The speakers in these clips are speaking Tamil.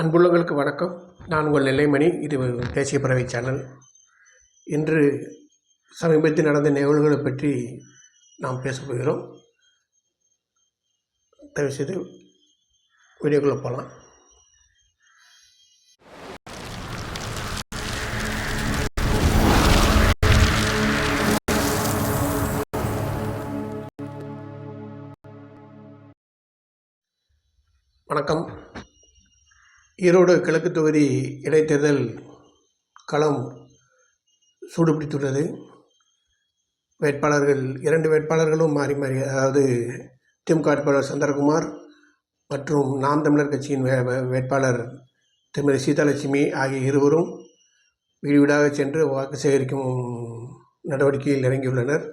அன்புள்ளங்களுக்கு வணக்கம். நான் உங்கள் நெல்லைமணி. இது தேசிய பறவை சேனல். இன்று சமீபத்தில் நடந்த நிகழ்வுகளை பற்றி நாம் பேசப் போகிறோம். தயவுசெய்து வீடியோக்குள்ளே போகலாம். வணக்கம். ஈரோடு கிழக்கு தொகுதி இடைத்தேர்தல் களம் சூடுபிடித்துள்ளது. வேட்பாளர்கள் இரண்டு வேட்பாளர்களும் மாறி மாறி அதாவது திமுக வேட்பாளர் சந்திரகுமார் மற்றும் நாம் தமிழர் கட்சியின் வே வே- வேட்பாளர் திருமதி சீதாலட்சுமி ஆகிய இருவரும் வீடு வீடாக சென்று வாக்கு சேகரிக்கும் நடவடிக்கையில் இறங்கியுள்ளனர்.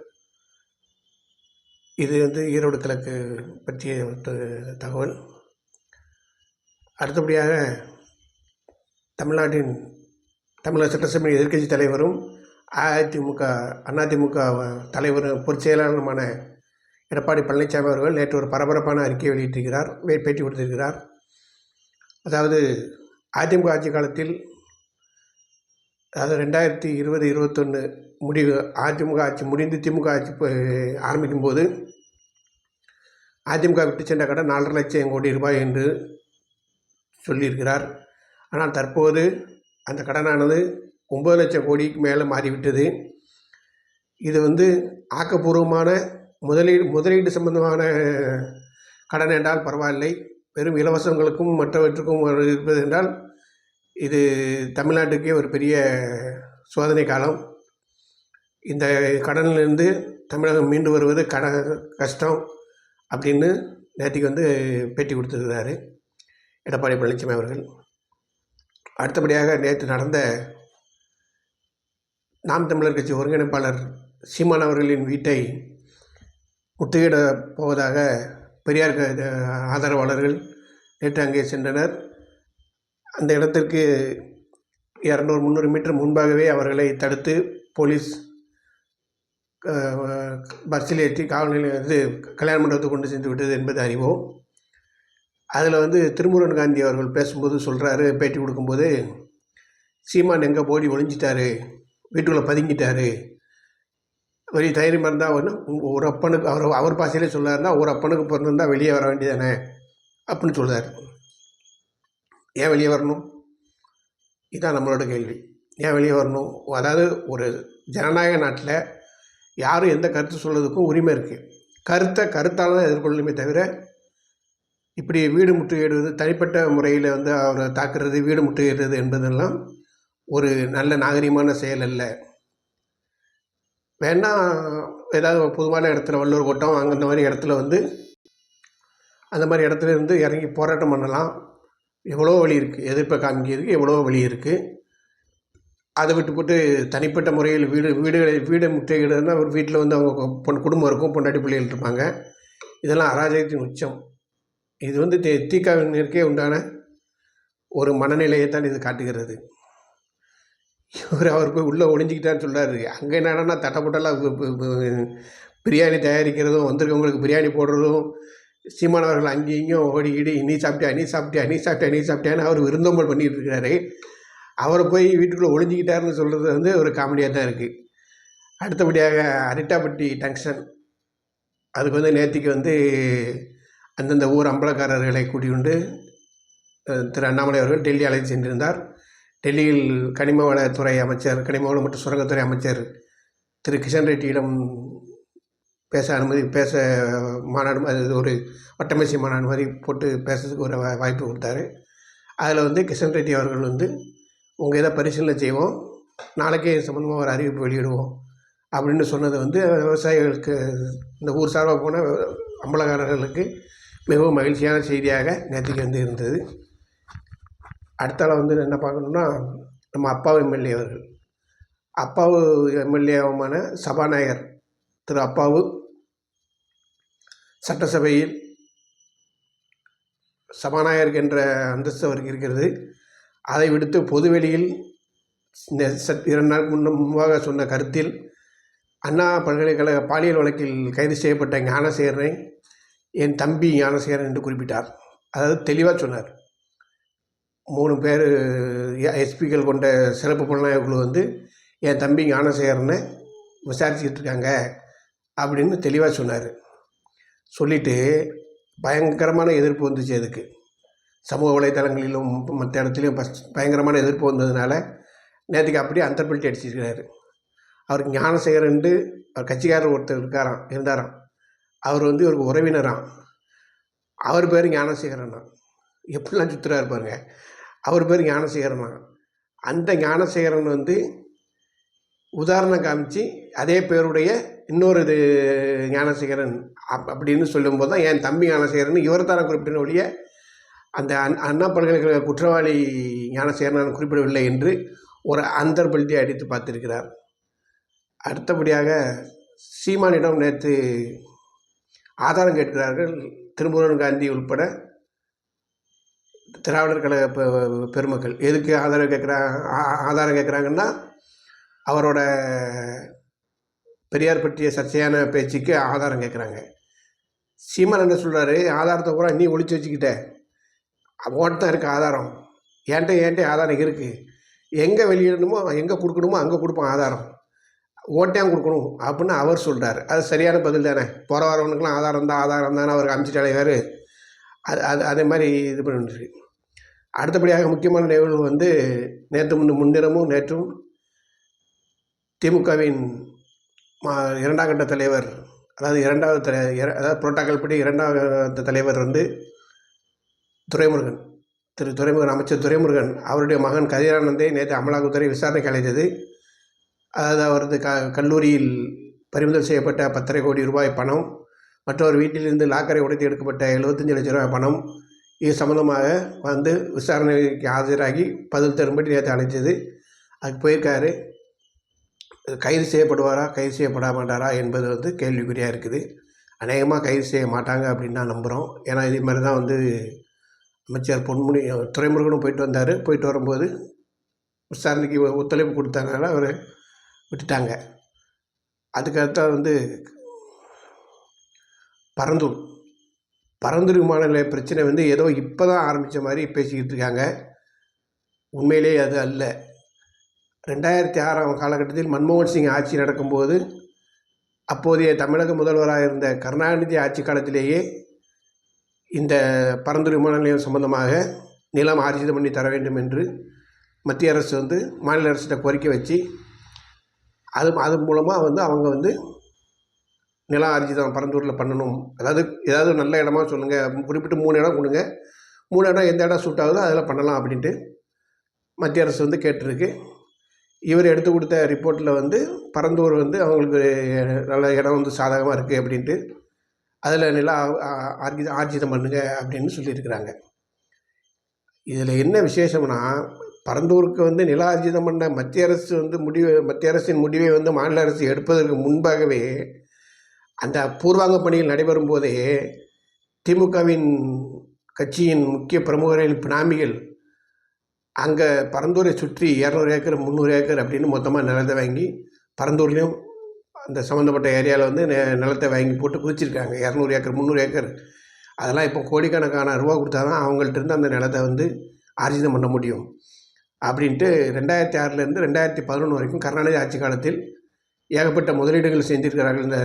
இது வந்து ஈரோடு கிழக்கு பற்றிய ஒரு தகவல். அடுத்தபடியாக தமிழ்நாட்டின் தமிழக சட்டசபை எதிர்க்கட்சி தலைவரும் அதிமுக அதிமுக தலைவரும் பொதுச் செயலாளருமான எடப்பாடி பழனிசாமி அவர்கள் நேற்று ஒரு பரபரப்பான அறிக்கை வெளியிட்டிருக்கிறார் பேட்டி கொடுத்திருக்கிறார். அதாவது அதிமுக ஆட்சி காலத்தில் அதாவது ரெண்டாயிரத்தி இருபது இருபத்தொன்று முடிவு அதிமுக ஆட்சி முடிந்து திமுக ஆட்சி ஆரம்பிக்கும்போது ஆரம்பிக்கும் போது அதிமுக விட்டு சென்ற கடன் நாலரை லட்சம் கோடி ரூபாய் என்று சொல்லியிருக்கிறார். ஆனால் தற்போது அந்த கடனானது ஒம்பது லட்சம் கோடிக்கு மேலே மாறிவிட்டது. இது வந்து ஆக்கப்பூர்வமான முதலீடு முதலீடு சம்பந்தமான கடன் என்றால் பரவாயில்லை. வெறும் இலவசங்களுக்கும் மற்றவற்றுக்கும் இருப்பது என்றால் இது தமிழ்நாட்டுக்கே ஒரு பெரிய சோதனை காலம். இந்த கடனிலிருந்து தமிழகம் மீண்டு வருவது கட கஷ்டம் அப்படின்னு நேற்றுக்கு வந்து பேட்டி கொடுத்துருக்கிறாரு. எடப்பாடி பழனிசாமி அவர்கள். அடுத்தபடியாக நேற்று நடந்த நாம் தமிழர் கட்சி ஒருங்கிணைப்பாளர் சீமான் அவர்களின் வீட்டை முற்றுகையிட போவதாக பெரியார் ஆதரவாளர்கள் நேற்று அங்கே சென்றனர். அந்த இடத்திற்கு இரநூறு முந்நூறு மீட்டர் முன்பாகவே அவர்களை தடுத்து போலீஸ் பஸ்ஸில் ஏற்றி காவல் நிலையம் இது கல்யாண மண்டபத்துக்கு கொண்டு சென்று விட்டது என்பது அறிவோம். அதில் வந்து திருமுருகன் காந்தி அவர்கள் பேசும்போது சொல்கிறாரு பேட்டி கொடுக்கும்போது சீமான் எங்கே போடி ஒளிஞ்சிட்டாரு வீட்டுக்குள்ளே பதுங்கிட்டாரு. வெளியே தைரியமாக இருந்தால் ஒன்று ஒரு அப்பனுக்கு அவர் அவர் பாசையிலே சொல்லாருன்னா ஒரு அப்பனுக்கு பிறந்திருந்தால் வெளியே வர வேண்டியதானே அப்படின்னு சொல்கிறார் ஏன் வெளியே வரணும்? இதுதான் நம்மளோட கேள்வி. ஏன் வெளியே வரணும்? அதாவது ஒரு ஜனநாயக நாட்டில் யாரும் எந்த கருத்து சொல்கிறதுக்கும் உரிமை இருக்குது கருத்தை கருத்தால் தான் எதிர்கொள்ளணுமே தவிர இப்படி வீடு முற்றுகையிடுவது தனிப்பட்ட முறையில் வந்து அவரை தாக்குறது வீடு முற்றுகையிடுறது என்பதெல்லாம் ஒரு நல்ல நாகரிகமான செயல் அல்ல. வேணால் ஏதாவது பொதுவான இடத்துல வள்ளூர் கோட்டம் அங்கே அந்த மாதிரி இடத்துல வந்து அந்த மாதிரி இடத்துல இருந்து இறங்கி போராட்டம் பண்ணலாம். எவ்வளோ வழி இருக்குது எதிர்ப்பை காமிக்கிறதுக்கு எவ்வளோ வழி இருக்குது அதை விட்டு போட்டு தனிப்பட்ட முறையில் வீடு வீடுகளை வீடை முற்றுகையிடுறதுனா ஒரு வீட்டில் வந்து அவங்க பொன் குடும்பம் இருக்கும் பொண்டாட்டி பிள்ளைகள் இருப்பாங்க. இதெல்லாம் அராஜகத்தின் உச்சம். இது வந்து தே தீக்காவினருக்கே உண்டான ஒரு மனநிலையை தான் இது காட்டுகிறது. இவர் அவர் போய் உள்ளே ஒளிஞ்சிக்கிட்டான்னு சொல்கிறாரு அங்கே என்னன்னா தட்டப்பட்டெல்லாம் பிரியாணி தயாரிக்கிறதும் வந்திருக்கவங்களுக்கு பிரியாணி போடுறதும் சீமானவர்கள் அங்கேயும் இங்கேயும் ஓடிக்கிட்டு நீ சாப்பிட்டியா நீ சாப்பிட்டியா நீ சாப்பிட்டியா நீ சாப்பிட்டியான்னு அவர் விருந்தோம்பல் பண்ணிகிட்டு இருக்கிறாரு அவரை போய் வீட்டுக்குள்ளே ஒளிஞ்சிக்கிட்டாருன்னு சொல்கிறது வந்து ஒரு காமெடியாக தான் இருக்குது அடுத்தபடியாக அரிட்டாப்பட்டி டங்ஷன். அதுக்கு வந்து நேற்றுக்கு வந்து அந்தந்த ஊர் அம்பலக்காரர்களை கூட்டிக்கொண்டு திரு அண்ணாமலை அவர்கள் டெல்லி அழைத்து சென்றிருந்தார். டெல்லியில் கனிம வளத்துறை அமைச்சர் கனிம வளம் மற்றும் சுரங்கத்துறை அமைச்சர் திரு கிஷன் ரெட்டியிடம் பேச அனுமதி பேச மாநாடு அது ஒரு வட்டமேசை மாநாடு மாதிரி போட்டு பேசுறதுக்கு ஒரு வா- வாய்ப்பு கொடுத்தாரு. அதில் வந்து கிஷன் ரெட்டி அவர்கள் வந்து உங்கள் இதை பரிசீலனை செய்வோம். நாளைக்கே சம்மந்தமாக ஒரு அறிவிப்பு வெளியிடுவோம். அப்படின்னு சொன்னது வந்து விவசாயிகளுக்கு இந்த ஊர் சார்பாக போன அம்பலக்காரர்களுக்கு மிகவும் மகிழ்ச்சியான செய்தியாக நேற்றுக்கு வந்து இருந்தது. அடுத்தால வந்து என்ன பார்க்கணுன்னா நம்ம அப்பாவு எம்எல்ஏ அவர்கள். அப்பாவு எம்எல்ஏவுமான சபாநாயகர் திரு அப்பாவு. சட்டசபையில் சபாநாயகர் என்ற அந்தஸ்து அவருக்கு இருக்கிறது. அதை விடுத்து பொதுவெளியில் இரண்டு நாள் முன்ன முன்பாக சொன்ன கருத்தில் அண்ணா பல்கலைக்கழக பாலியல் வழக்கில் கைது செய்யப்பட்ட ஞானசேகரனை என் தம்பி ஞானசேகரன் என்று குறிப்பிட்டார். அதாவது தெளிவாக சொன்னார். மூணு பேர் எஸ்பிக்கள் கொண்ட சிறப்பு புலனாய்வு குழு வந்து என் தம்பி ஞானசேகரனை விசாரிச்சுக்கிட்டு இருக்காங்க அப்படின்னு தெளிவாக சொன்னார். சொல்லிவிட்டு பயங்கரமான எதிர்ப்பு வந்துச்சு அதுக்கு. சமூக வலைத்தளங்களிலும் மற்ற இடத்துலையும் பஸ் பயங்கரமான எதிர்ப்பு வந்ததுனால நேற்றுக்கு அப்படியே அந்தர்பல்ட்டி அடிச்சிருக்கிறாரு. அவருக்கு ஞானசேகரன்ட்டு அவர் கட்சிக்காரர் ஒருத்தர் இருக்காராம் இருந்தாராம். அவர் வந்து இவருக்கு உறவினராம் அவர் பேர் ஞானசேகரனா எப்படிலாம் சுற்றுறாரு பாருங்க. அவர் பேர் ஞானசேகரனா அந்த ஞானசேகரன் வந்து உதாரணம் காமிச்சு அதே பேருடைய இன்னொரு இது ஞானசேகரன் அப் அப்படின்னு சொல்லும்போது தான் என் தம்பி ஞானசேகரன் இவர் தானே குறிப்பிட்ட ஒழிய அந்த அண் அண்ணா பல்கலைக்கழக குற்றவாளி ஞானசேகரன் குறிப்பிடவில்லை என்று ஒரு அந்தர்பல்ட்டி அடித்து பார்த்திருக்கிறார். அடுத்தபடியாக சீமானிடம் நேற்று ஆதாரம் கேட்கிறார்கள். திருமுருகன் காந்தி உள்பட திராவிடர் கழக பெ- பெருமக்கள். எதுக்கு ஆதாரம் கேட்குறாங்க ஆதாரம் கேட்குறாங்கன்னா அவரோட பெரியார் பற்றிய சர்ச்சையான பேச்சுக்கு ஆதாரம் கேட்குறாங்க. சீமான் என்ன சொல்கிறாரு ஆதாரத்தை பூரா நீ ஒழிச்சு வச்சுக்கிட்ட. அவன்கிட்ட தான் இருக்குது ஆதாரம். என்கிட்ட என்கிட்ட ஆதாரம் இருக்குது எங்கே வெளியிடணுமோ எங்கே கொடுக்கணுமோ அங்கே கொடுப்பான் ஆதாரம். ஓட்டையாக கொடுக்கணும் அப்படின்னு அவர் சொல்கிறார் அது சரியான பதில் தானே? போகிற வரவனுக்குலாம் ஆதாரம் தான் ஆதாரம் தானே அவருக்கு அமைச்சிட்டாலே வேறு அது அது அதே மாதிரி இது பண்ணிட்டு அடுத்தபடியாக முக்கியமான நிகழ்வு வந்து நேற்று முன் முன்தினமும் நேற்றும் திமுகவின் மா இரண்டாம் கட்ட தலைவர் அதாவது இரண்டாவது தலை அதாவது புரோட்டாக்கள் படி இரண்டாவது தலைவர் வந்து துரைமுருகன் திரு துரைமுருகன் அமைச்சர் துரைமுருகன் அவருடைய மகன் கதிரானந்தை நேற்று அமலாக்கத்துறை விசாரணைக்கு அழைத்தது. அதாவது அவரது க கல்லூரியில் பறிமுதல் செய்யப்பட்ட பத்தரை கோடி ரூபாய் பணம் மற்றொரு வீட்டிலிருந்து லாக்கரை உடைத்து எடுக்கப்பட்ட எழுபத்தஞ்சு லட்ச ரூபாய் பணம் இது சம்மந்தமாக வந்து விசாரணைக்கு ஆஜராகி பதில் தரும்படி நேற்று அழைச்சது அதுக்கு போயிருக்காரு. கைது செய்யப்படுவாரா கைது செய்யப்பட மாட்டாரா என்பது வந்து கேள்விக்குறியாக இருக்குது. அநேகமாக கைது செய்ய மாட்டாங்க அப்படின்னு தான் நம்புகிறோம் ஏன்னா இதே மாதிரி தான் வந்து அமைச்சர் பொன்முனி துறைமுருகனும் போயிட்டு வந்தார். போயிட்டு வரும்போது விசாரணைக்கு ஒத்துழைப்பு கொடுத்ததுனால அவர் விட்டுட்டாங்க. அதுக்கடுத்தா வந்து பரந்தூர். பரந்தூர் விமான நிலைய பிரச்சனை வந்து ஏதோ இப்போ தான் ஆரம்பித்த மாதிரி பேசிக்கிட்டு இருக்காங்க. உண்மையிலே அது அல்ல. ரெண்டாயிரத்தி ஆறாம் காலகட்டத்தில் மன்மோகன் சிங் ஆட்சி நடக்கும்போது அப்போதைய தமிழக முதல்வராக இருந்த கருணாநிதி ஆட்சி காலத்திலேயே இந்த பரந்தூர் விமான நிலையம் சம்பந்தமாக நிலம் ஆர்ஜிதம் பண்ணி தர வேண்டும் என்று மத்திய அரசு வந்து மாநில அரசிட்ட கோரிக்கை வச்சு அது அது மூலமாக வந்து அவங்க வந்து நிலம் ஆர்ஜிதம் பரந்தூரில் பண்ணணும். அதாவது ஏதாவது நல்ல இடமா சொல்லுங்கள் குறிப்பிட்டு மூணு இடம் கொடுங்க. மூணு இடம் எந்த இடம் சூட் ஆகுதோ அதில் பண்ணலாம் அப்படின்ட்டு மத்திய அரசு வந்து கேட்டிருக்கு. இவர் எடுத்து கொடுத்த ரிப்போர்ட்டில் வந்து பரந்தூர் வந்து அவங்களுக்கு நல்ல இடம் வந்து சாதகமாக இருக்குது அப்படின்ட்டு அதில் நில ஆர்ஜி ஆர்ஜிதம் பண்ணுங்க அப்படின்னு சொல்லியிருக்கிறாங்க. இதில் என்ன விசேஷம்னா பரந்தூருக்கு வந்து நில ஆர்ஜிதம் பண்ண மத்திய அரசு வந்து முடிவு மத்திய அரசின் முடிவை வந்து மாநில அரசு எடுப்பதற்கு முன்பாகவே அந்த பூர்வாங்க பணிகள் நடைபெறும் போதே திமுகவின் கட்சியின் முக்கிய பிரமுகர்களின் பினாமிகள் அங்கே பரந்தூரை சுற்றி இரநூறு ஏக்கர் முந்நூறு ஏக்கர் அப்படின்னு மொத்தமாக நிலத்தை வாங்கி பரந்தூர்லேயும் அந்த சம்மந்தப்பட்ட ஏரியாவில் வந்து நெ- நிலத்தை வாங்கி போட்டு குதிச்சிருக்காங்க இரநூறு ஏக்கர் முந்நூறு ஏக்கர். அதெல்லாம் இப்போ கோடிக்கணக்கான ரூபா கொடுத்தா தான் அவங்கள்ட்ட இருந்து அந்த நிலத்தை வந்து ஆர்ஜிதம் பண்ண முடியும். அப்படின்ட்டு ரெண்டாயிரத்தி ஆறுலேருந்து ரெண்டாயிரத்தி பதினொன்று வரைக்கும் கருணாநிதி ஆட்சி காலத்தில் ஏகப்பட்ட முதலீடுகள் செஞ்சிருக்கிறார்கள் இந்த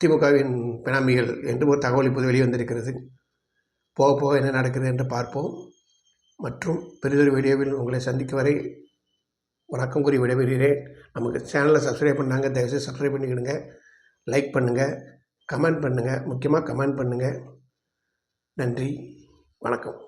திமுகவின் பினாமிகள் என்று ஒரு தகவல் இப்போது வெளிவந்திருக்கிறது போக போக என்ன நடக்கிறது என்று பார்ப்போம். மற்றும் பெரிதொரு வீடியோவில் உங்களை சந்திக்கும் வரை வணக்கம் கூறி விடைபெறுகிறேன். நமக்கு சேனலை சப்ஸ்கிரைப் பண்ணாங்க தயவுசெய்து சப்ஸ்கிரைப் பண்ணிக்கிடுங்க. லைக் பண்ணுங்கள் கமெண்ட் பண்ணுங்கள் முக்கியமாக கமெண்ட் பண்ணுங்கள் நன்றி வணக்கம்.